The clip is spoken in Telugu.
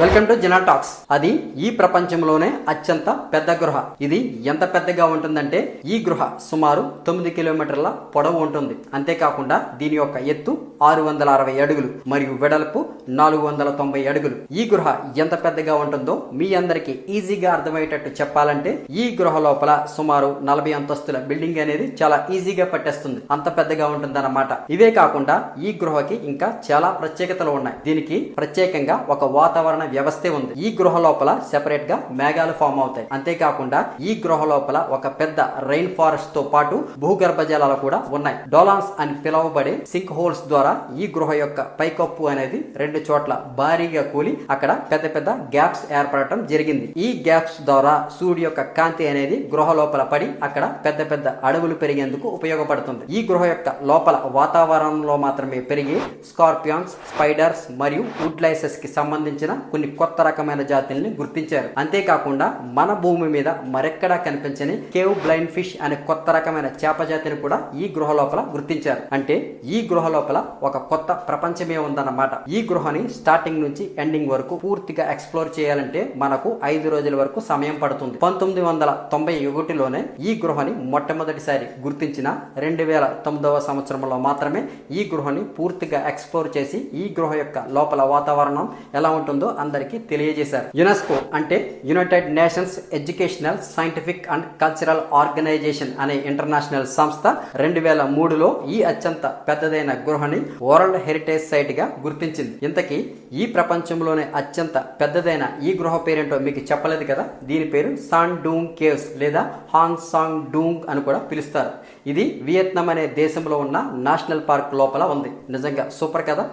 వెల్కమ్ టు జనా టాక్స్. అది ఈ ప్రపంచంలోనే అత్యంత పెద్ద గృహ. ఇది ఎంత పెద్దగా ఉంటుందంటే ఈ గృహ సుమారు తొమ్మిది కిలోమీటర్ల పొడవు ఉంటుంది. అంతేకాకుండా దీని యొక్క ఎత్తు ఆరు వందల అరవై అడుగులు మరియు వెడల్పు నాలుగు వందల తొంభై అడుగులు. ఈ గృహ ఎంత పెద్దగా ఉంటుందో మీ అందరికీ ఈజీగా అర్థమయ్యేటట్టు చెప్పాలంటే ఈ గృహ లోపల సుమారు నలభై అంతస్తుల బిల్డింగ్ అనేది చాలా ఈజీగా పట్టేస్తుంది. అంత పెద్దగా ఉంటుందన్నమాట. ఇవే కాకుండా ఈ గృహకి ఇంకా చాలా ప్రత్యేకతలు ఉన్నాయి. దీనికి ప్రత్యేకంగా ఒక వాతావరణ వ్యవస్థే ఉంది. ఈ గృహ లోపల సెపరేట్గా మేఘాలు ఫామ్ అవుతాయి. అంతేకాకుండా ఈ గృహ లోపల ఒక పెద్ద రైన్ ఫారెస్ట్తో పాటు భూగర్భ జలాలు కూడా ఉన్నాయి. డోలాన్స్ అని పిలువబడే సింక్ హోల్స్ ద్వారా ఈ గృహ యొక్క పైకప్పు అనేది రెండు చోట్ల భారీగా కూలి అక్కడ పెద్ద పెద్ద గ్యాప్స్ ఏర్పడటం జరిగింది. ఈ గ్యాప్స్ ద్వారా సూర్యు యొక్క కాంతి అనేది గృహ లోపల పడి అక్కడ పెద్ద పెద్ద అడవులు పెరిగేందుకు ఉపయోగపడుతుంది. ఈ గృహ యొక్క లోపల వాతావరణంలో మాత్రమే పెరిగి స్కార్పియాన్స్ స్పైడర్స్ మరియు వుడ్లైసెస్కి సంబంధించిన కొన్ని కొత్త రకమైన జాతుల్ని గుర్తించారు. అంతేకాకుండా మన భూమి మీద మరెక్కడా కనిపించని కేవ్ బ్లైండ్ ఫిష్ అనే కొత్త రకమైన చేప జాతిని కూడా ఈ గృహ లోపల గుర్తించారు. అంటే ఈ గృహ లోపల ఒక కొత్త ప్రపంచమే ఉందన్నమాట. ఈ గృహని స్టార్టింగ్ నుంచి ఎండింగ్ వరకు పూర్తిగా ఎక్స్ప్లోర్ చేయాలంటే మనకు ఐదు రోజుల వరకు సమయం పడుతుంది. పంతొమ్మిది వందల తొంభై ఒకటిలోనే ఈ గృహని మొట్టమొదటిసారి గుర్తించిన రెండు వేల తొమ్మిదవ సంవత్సరంలో మాత్రమే ఈ గృహని పూర్తిగా ఎక్స్ప్లోర్ చేసి ఈ గృహ యొక్క లోపల వాతావరణం ఎలా ఉంటుందో అందరికీ తెలియజేశారు. యునెస్కో అంటే United Nations educational scientific and cultural organization అనే ఇంటర్నేషనల్ సంస్థ రెండు వేల మూడులో ఈ అత్యంత పెద్దదైన గృహని వరల్డ్ హెరిటేజ్ సైట్గా గుర్తించింది. ఇంతకీ ఈ ప్రపంచంలోనే అత్యంత పెద్దదైన ఈ గృహ పేరేంటో మీకు చెప్పలేదు కదా? దీని పేరు సాన్ డూంగ్ కేవ్స్ లేదా హాంగ్ సాంగ్ డూంగ్ అని కూడా పిలుస్తారు. ఇది వియత్నాం అనే దేశంలో ఉన్న నేషనల్ పార్క్ లోపల ఉంది. నిజంగా సూపర్ కదా?